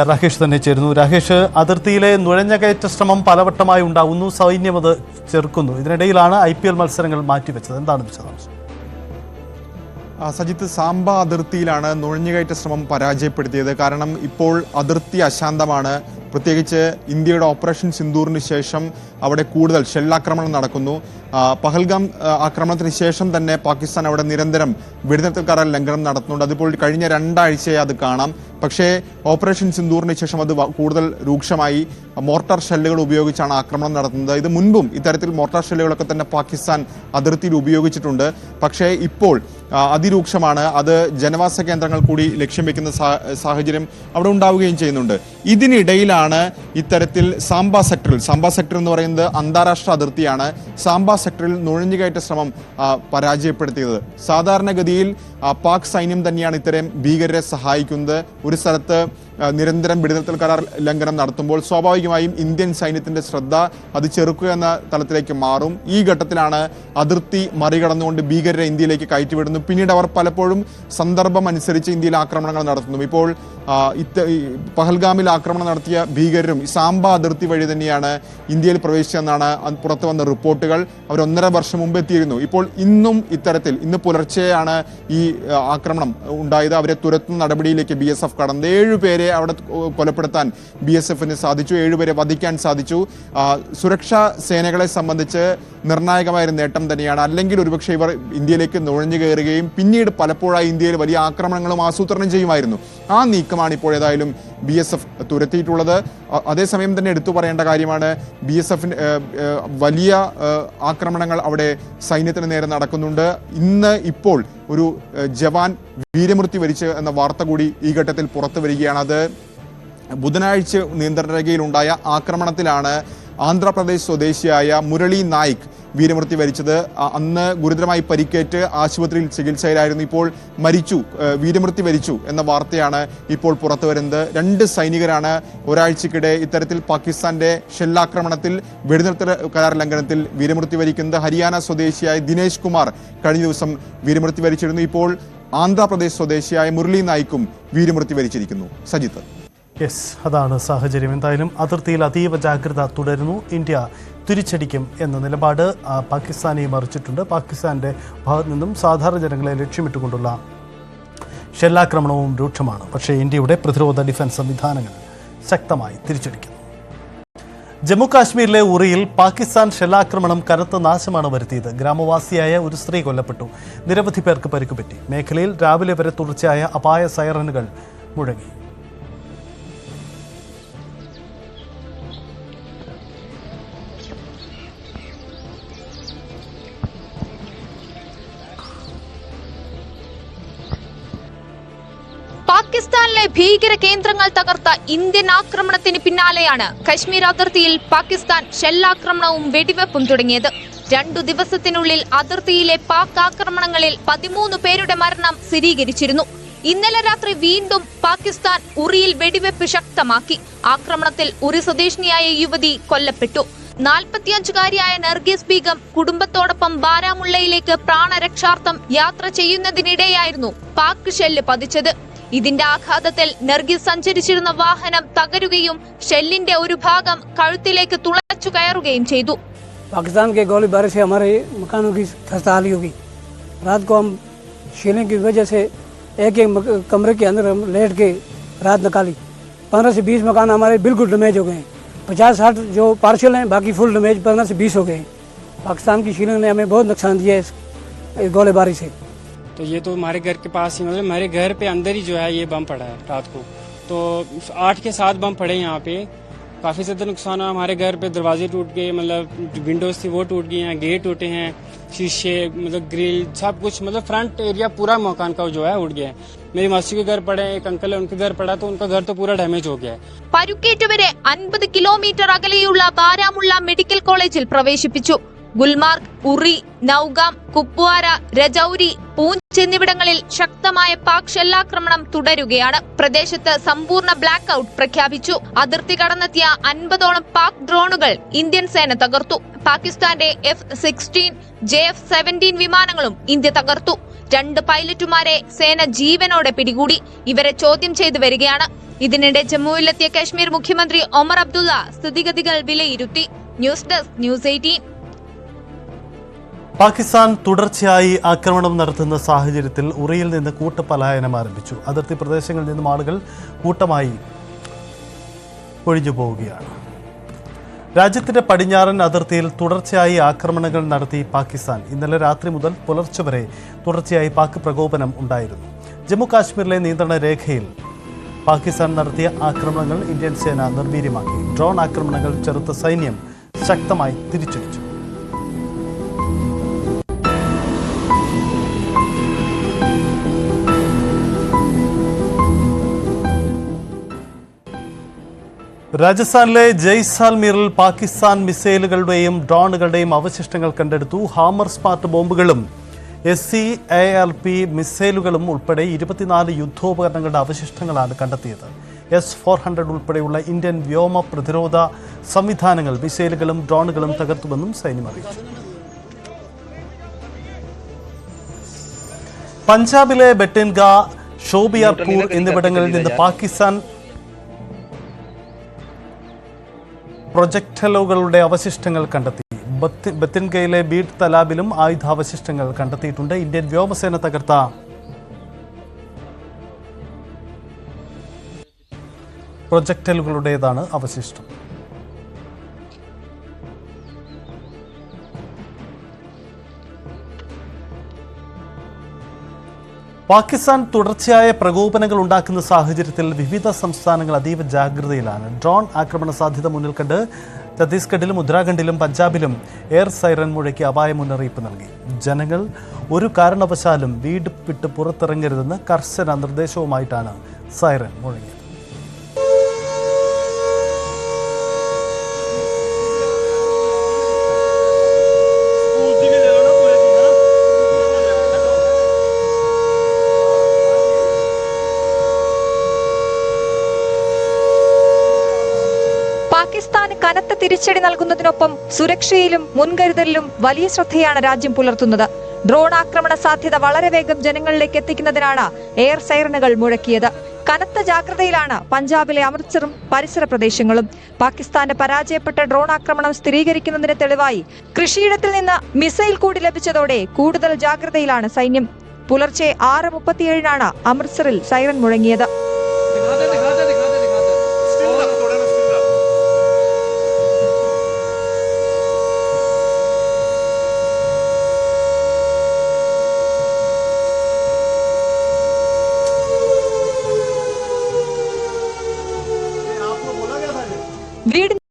R Rakesh തന്നെ ചേരുന്നു. രാകേഷ് അതിർത്തിയിലെ നുഴഞ്ഞകയറ്റ ശ്രമം പലവട്ടമായി ഉണ്ടാവുന്നു. സൈന്യം അത് ചെറുക്കുന്നു. ഇതിനിടയിലാണ് ഐ പി എൽ മത്സരങ്ങൾ മാറ്റിവെച്ചത്. എന്താണ് വിശദാംശം? സജിത്ത് സാമ്പ അതിർത്തിയിലാണ് നുഴഞ്ഞുകയറ്റ ശ്രമം പരാജയപ്പെടുത്തിയത്. കാരണം ഇപ്പോൾ അതിർത്തി അശാന്തമാണ്. പ്രത്യേകിച്ച് ഇന്ത്യയുടെ ഓപ്പറേഷൻ സിന്ദൂറിന് ശേഷം അവിടെ കൂടുതൽ ഷെല്ലാക്രമണം നടക്കുന്നു. പഹൽഗാം ആക്രമണത്തിന് ശേഷം തന്നെ പാകിസ്ഥാൻ അവിടെ നിരന്തരം വെടിനിർത്തൽ കരാർ ലംഘനം നടത്തുന്നുണ്ട്. അതിപ്പോൾ കഴിഞ്ഞ രണ്ടാഴ്ചയെ അത് കാണാം. പക്ഷേ ഓപ്പറേഷൻ സിന്ദൂറിന് ശേഷം അത് കൂടുതൽ രൂക്ഷമായി. മോർട്ടാർ ഷെല്ലുകൾ ഉപയോഗിച്ചാണ് ആക്രമണം നടത്തുന്നത്. ഇത് മുൻപും ഇത്തരത്തിൽ മോർട്ടാർ ഷെല്ലുകളൊക്കെ തന്നെ പാകിസ്ഥാൻ അതിർത്തിയിൽ ഉപയോഗിച്ചിട്ടുണ്ട്. പക്ഷേ ഇപ്പോൾ അതിരൂക്ഷമാണ്. അത് ജനവാസ കേന്ദ്രങ്ങൾ കൂടി ലക്ഷ്യം വെക്കുന്ന സാഹചര്യം അവിടെ ഉണ്ടാവുകയും ചെയ്യുന്നുണ്ട്. ഇതിനിടയിലാണ് ഇത്തരത്തിൽ സാമ്പ സെക്ടറിൽ സാമ്പ സെക്ടർ എന്ന് പറയുന്നത് അന്താരാഷ്ട്ര അതിർത്തിയാണ്. സാമ്പ സെക്ടറിൽ നുഴഞ്ഞുകയറ്റ ശ്രമം പരാജയപ്പെടുത്തിയത്. സാധാരണഗതിയിൽ പാക് സൈന്യം തന്നെയാണ് ഇത്തരം ഭീകരരെ സഹായിക്കുന്നത്. ഒരു സ്ഥലത്ത് നിരന്തരം വെടിനിർത്തൽ കരാർ ലംഘനം നടത്തുമ്പോൾ സ്വാഭാവികമായും ഇന്ത്യൻ സൈന്യത്തിന്റെ ശ്രദ്ധ അത് ചെറുക്കുക എന്ന തലത്തിലേക്ക് മാറും. ഈ ഘട്ടത്തിലാണ് അതിർത്തി മറികടന്നുകൊണ്ട് ഭീകരരെ ഇന്ത്യയിലേക്ക് കയറ്റിവിടുന്നു. പിന്നീട് അവർ പലപ്പോഴും സന്ദർഭം അനുസരിച്ച് ഇന്ത്യയിൽ ആക്രമണങ്ങൾ നടത്തുന്നു. ഇപ്പോൾ ഇത്ത പഹൽഗാമിൽ ആക്രമണം നടത്തിയ ഭീകരരും സാമ്പ അതിർത്തി വഴി തന്നെയാണ് ഇന്ത്യയിൽ പ്രവേശിച്ചതെന്നാണ് പുറത്തു വന്ന റിപ്പോർട്ടുകൾ. അവർ ഒന്നര വർഷം മുമ്പ് എത്തിയിരുന്നു. ഇപ്പോൾ ഇന്നും ഇത്തരത്തിൽ ഇന്ന് പുലർച്ചെയാണ് ഈ ആക്രമണം ഉണ്ടായത്. അവരെ തുരത്തുന്ന നടപടിയിലേക്ക് ബി എസ് എഫ് കടന്നത് ഏഴുപേരെ അവിടെ കൊലപ്പെടുത്താൻ ബി എസ് എഫിന് സാധിച്ചു. ഏഴുപേരെ വധിക്കാൻ സാധിച്ചു. സുരക്ഷാ സേനകളെ സംബന്ധിച്ച് നിർണായകമായ ഒരു നേട്ടം തന്നെയാണ്. അല്ലെങ്കിൽ ഒരുപക്ഷെ ഇവർ ഇന്ത്യയിലേക്ക് നുഴഞ്ഞു കയറുകയും പിന്നീട് പലപ്പോഴായി ഇന്ത്യയിൽ വലിയ ആക്രമണങ്ങളും ആസൂത്രണം ചെയ്യുമായിരുന്നു. ആ നീക്കമാണ് ഇപ്പോൾ ഏതായാലും ബി എസ് എഫ് തുരത്തിയിട്ടുള്ളത്. അതേസമയം തന്നെ എടുത്തു പറയേണ്ട കാര്യമാണ്. ബി എസ് എഫിന് വലിയ ആക്രമണങ്ങൾ അവിടെ സൈന്യത്തിന് നേരെ നടക്കുന്നുണ്ട്. ഇന്ന് ഇപ്പോൾ ഒരു ജവാൻ വീരമൃത്യു വരിച്ച് എന്ന വാർത്ത കൂടി ഈ ഘട്ടത്തിൽ പുറത്തു വരികയാണ് അത്. ബുധനാഴ്ച നിയന്ത്രണ രേഖയിലുണ്ടായ ആക്രമണത്തിലാണ് ആന്ധ്രാപ്രദേശ് സ്വദേശിയായ മുരളി നായിക് വീരമൃത്യു വരിച്ചത്. അന്ന് ഗുരുതരമായി പരിക്കേറ്റ് ആശുപത്രിയിൽ ചികിത്സയിലായിരുന്നു. ഇപ്പോൾ മരിച്ചു വീരമൃത്യു വരിച്ചു എന്ന വാർത്തയാണ് ഇപ്പോൾ പുറത്തു വരുന്നത്. രണ്ട് സൈനികരാണ് ഒരാഴ്ചക്കിടെ ഇത്തരത്തിൽ പാകിസ്ഥാന്റെ ഷെല്ലാക്രമണത്തിൽ വെടിനിർത്തൽ കരാർ ലംഘനത്തിൽ വീരമൃത്യു വരിക്കുന്നത്. ഹരിയാന സ്വദേശിയായ ദിനേശ് കുമാർ കഴിഞ്ഞ ദിവസം വീരമൃത്യു വരിച്ചിരുന്നു. ഇപ്പോൾ ആന്ധ്രാപ്രദേശ് സ്വദേശിയായ മുരളി നായിക്കും വീരമൃത്യു വരിച്ചിരിക്കുന്നു. സജിത്ത്. യെസ് അതാണ് സാഹചര്യം. എന്തായാലും അതിർത്തിയിൽ അതീവ ജാഗ്രത തുടരുന്നു. ഇന്ത്യ തിരിച്ചടിക്കും എന്ന നിലപാട് പാകിസ്ഥാനെയും പാകിസ്ഥാനെ മറിച്ചിട്ടുണ്ട്. പാകിസ്ഥാന്റെ ഭാഗത്തു നിന്നും സാധാരണ ജനങ്ങളെ ലക്ഷ്യമിട്ടുകൊണ്ടുള്ള ഷെല്ലാക്രമണവും രൂക്ഷമാണ്. പക്ഷേ ഇന്ത്യയുടെ പ്രതിരോധ ഡിഫൻസ് സംവിധാനങ്ങൾ ശക്തമായി തിരിച്ചടിക്കുന്നു. ജമ്മു കാശ്മീരിലെ ഉറിയിൽ പാകിസ്ഥാൻ ഷെല്ലാക്രമണം കനത്ത നാശമാണ് വരുത്തിയത്. ഗ്രാമവാസിയായ ഒരു സ്ത്രീ കൊല്ലപ്പെട്ടു. നിരവധി പേർക്ക് പരിക്കുപറ്റി. മേഖലയിൽ രാവിലെ വരെ തുടർച്ചയായ അപായ സൈറനുകൾ മുഴങ്ങി. പാകിസ്ഥാനിലെ ഭീകര കേന്ദ്രങ്ങൾ തകർത്ത ഇന്ത്യൻ ആക്രമണത്തിന് പിന്നാലെയാണ് കശ്മീർ അതിർത്തിയിൽ പാകിസ്ഥാൻ ഷെല്ലാക്രമണവും വെടിവെപ്പും തുടങ്ങിയത്. രണ്ടു ദിവസത്തിനുള്ളിൽ അതിർത്തിയിലെ പാക് ആക്രമണങ്ങളിൽ പതിമൂന്ന് പേരുടെ മരണം സ്ഥിരീകരിച്ചിരുന്നു. ഇന്നലെ രാത്രി വീണ്ടും പാകിസ്ഥാൻ ഉറിയിൽ വെടിവെപ്പ് ശക്തമാക്കി. ആക്രമണത്തിൽ ഉറി സ്വദേശിനിയായ യുവതി കൊല്ലപ്പെട്ടു. നാൽപ്പത്തിയഞ്ചുകാരിയായ നർഗീസ് ബീഗം കുടുംബത്തോടൊപ്പം ബാരാമുള്ളയിലേക്ക് പ്രാണരക്ഷാർത്ഥം യാത്ര ചെയ്യുന്നതിനിടെയായിരുന്നു പാക് ഷെല്ല് പതിച്ചത്. ഇതിന്റെ ആഘാതത്തിൽ നർഗീസ് സഞ്ചരിച്ചിരുന്ന വാഹനം തകരുകയും ഷെല്ലിന്റെ ഒരു ഭാഗം കഴുത്തിലേക്ക് തുളച്ചു കയറുകയും ചെയ്തു पाकिस्तान के गोलीबारी से हमारे मकानों की खस्ताहाली होगी रात को हम शीलिंग की वजह से एक एक मक- कमरे के अंदर हम लेट के रात निकाली पंद्रह से बीस मकान हमारे बिल्कुल डैमेज हो गए हैं पचास साठ जो पार्शल हैं बाकी फुल डैमेज पंद्रह से बीस हो गए हैं पाकिस्तान की शीलिंग ने हमें बहुत नुकसान दिया है इस इस गोलीबारी से तो ये तो हमारे घर के पास ही मतलब हमारे घर पे अंदर ही जो है ये बम पड़ा है रात को तो आठ के सात बम पड़े यहाँ पे काफ़ी ज़्यादा नुकसान हुआ हमारे घर पे दरवाजे टूट गए मतलब विंडोज थी वो टूट गई हैं गेट टूटे हैं शीशे मतलब ग्रिल सब कुछ मतलब फ्रंट एरिया पूरा मकान का जो है उड़ गया है मेरी मासी के घर पड़े एक अंकल है उनके घर पड़ा तो उनका घर तो पूरा डैमेज हो गया है പരുക്കേറ്റവരെ അൻപത് കിലോമീറ്റർ അകലെയുള്ള ബാരാമുള്ള മെഡിക്കൽ കോളേജിൽ പ്രവേശിപ്പിച്ചു ഗുൽമാർഗ് ഉറി നൌഗാം കുപ്വാര രജൌരി പൂഞ്ച് എന്നിവിടങ്ങളിൽ ശക്തമായ പാക് ഷെല്ലാക്രമണം തുടരുകയാണ്. പ്രദേശത്ത് സമ്പൂർണ ബ്ലാക്ക് ഔട്ട് പ്രഖ്യാപിച്ചു. അതിർത്തി കടന്നെത്തിയ അൻപതോളം പാക് ഡ്രോണുകൾ ഇന്ത്യൻ സേന തകർത്തു. പാകിസ്ഥാന്റെ F sixteen J F seventeen വിമാനങ്ങളും ഇന്ത്യ തകർത്തു. രണ്ട് പൈലറ്റുമാരെ സേന ജീവനോടെ പിടികൂടി. ഇവരെ ചോദ്യം ചെയ്തു വരികയാണ്. ഇതിനിടെ ജമ്മുവിലെത്തിയ കശ്മീർ മുഖ്യമന്ത്രി ഒമർ അബ്ദുള്ള സ്ഥിതിഗതികൾ വിലയിരുത്തി. News desk news eighteen. Pakistan തുടർച്ചയായി ആക്രമണം നടത്തുന്ന സാഹചര്യത്തിൽ ഉറിയിൽ നിന്ന് കൂട്ടപലായനം ആരംഭിച്ചു. അതിർത്തി പ്രദേശങ്ങളിൽ നിന്നും ആളുകൾ കൂട്ടമായി ഒഴിഞ്ഞു പോവുകയാണ് രാജ്യത്തിന്റെ പടിഞ്ഞാറൻ അതിർത്തിയിൽ തുടർച്ചയായി ആക്രമണങ്ങൾ നടത്തി പാകിസ്ഥാൻ. ഇന്നലെ രാത്രി മുതൽ പുലർച്ചെ വരെ തുടർച്ചയായി പാക് പ്രകോപനം ഉണ്ടായിരുന്നു. ജമ്മു കാശ്മീരിലെ നിയന്ത്രണ രേഖയിൽ പാകിസ്ഥാൻ നടത്തിയ ആക്രമണങ്ങൾ ഇന്ത്യൻ സേന നിർവീര്യമാക്കി. ഡ്രോൺ ആക്രമണങ്ങൾ ചെറുത്ത സൈന്യം ശക്തമായി തിരിച്ചടിച്ചു. രാജസ്ഥാനിലെ ജയ്സാൽമീറിൽ പാകിസ്ഥാൻ മിസൈലുകളുടെയും ഡ്രോണുകളുടെയും അവശിഷ്ടങ്ങൾ കണ്ടെടുത്തു. Hammer smart ബോംബുകളും S C A R P മിസൈലുകളും ഉൾപ്പെടെ ഇരുപത്തിനാല് യുദ്ധോപകരണങ്ങളുടെ അവശിഷ്ടങ്ങളാണ് കണ്ടെത്തിയത്. എസ് ഫോർ ഹൺഡ്രഡ് ഉൾപ്പെടെയുള്ള ഇന്ത്യൻ വ്യോമ പ്രതിരോധ സംവിധാനങ്ങൾ മിസൈലുകളും ഡ്രോണുകളും തകർത്തുവെന്നും സൈന്യം അറിയിച്ചു. പഞ്ചാബിലെ ബെട്ടിൻഗ ഷോബിയാർപൂർ എന്നിവിടങ്ങളിൽ നിന്ന് പാകിസ്ഥാൻ പ്രൊജക്ടലുകളുടെ അവശിഷ്ടങ്ങൾ കണ്ടെത്തി. ബത്തി- ബത്തിൻകയിലെ ബീഡ് തലാബിലും ആയുധാവശിഷ്ടങ്ങൾ കണ്ടെത്തിയിട്ടുണ്ട്. ഇന്ത്യൻ വ്യോമസേന തകർത്ത. പ്രൊജക്ടലുകളുടേതാണ് അവശിഷ്ടം. പാകിസ്ഥാൻ തുടർച്ചയായ പ്രകോപനങ്ങൾ ഉണ്ടാക്കുന്ന സാഹചര്യത്തിൽ വിവിധ സംസ്ഥാനങ്ങൾ അതീവ ജാഗ്രതയിലാണ്. ഡ്രോൺ ആക്രമണ സാധ്യത മുന്നിൽ കണ്ട് ഛത്തീസ്ഗഡിലും ഉത്തരാഖണ്ഡിലും പഞ്ചാബിലും എയർ സൈറൻ മുഴക്കി അപായ മുന്നറിയിപ്പ് നൽകി. ജനങ്ങൾ ഒരു കാരണവശാലും വീട് വിട്ട് പുറത്തിറങ്ങരുതെന്ന് കർശന നിർദ്ദേശവുമായിട്ടാണ് സൈറൻ മുഴങ്ങിയത് പാകിസ്ഥാന് കനത്ത തിരിച്ചടി നൽകുന്നതിനൊപ്പം സുരക്ഷയിലും മുൻകരുതലിലും വലിയ ശ്രദ്ധയാണ് രാജ്യം പുലർത്തുന്നത്. ഡ്രോൺ ആക്രമണ സാധ്യത വളരെ വേഗം ജനങ്ങളിലേക്ക് എത്തിക്കുന്നതിനാണ് എയർ സൈറനുകൾ മുഴക്കിയത്. കനത്ത ജാഗ്രതയിലാണ് പഞ്ചാബിലെ അമൃത്സറും പരിസര പ്രദേശങ്ങളും. പാകിസ്ഥാന്റെ പരാജയപ്പെട്ട ഡ്രോൺ ആക്രമണം സ്ഥിരീകരിക്കുന്നതിന് തെളിവായി കൃഷിയിടത്തിൽ നിന്ന് മിസൈൽ കൂടി ലഭിച്ചതോടെ കൂടുതൽ ജാഗ്രതയിലാണ് സൈന്യം. പുലർച്ചെ ആറ് മുപ്പത്തിയേഴിനാണ് അമൃത്സറിൽ സൈറൻ മുഴങ്ങിയത്.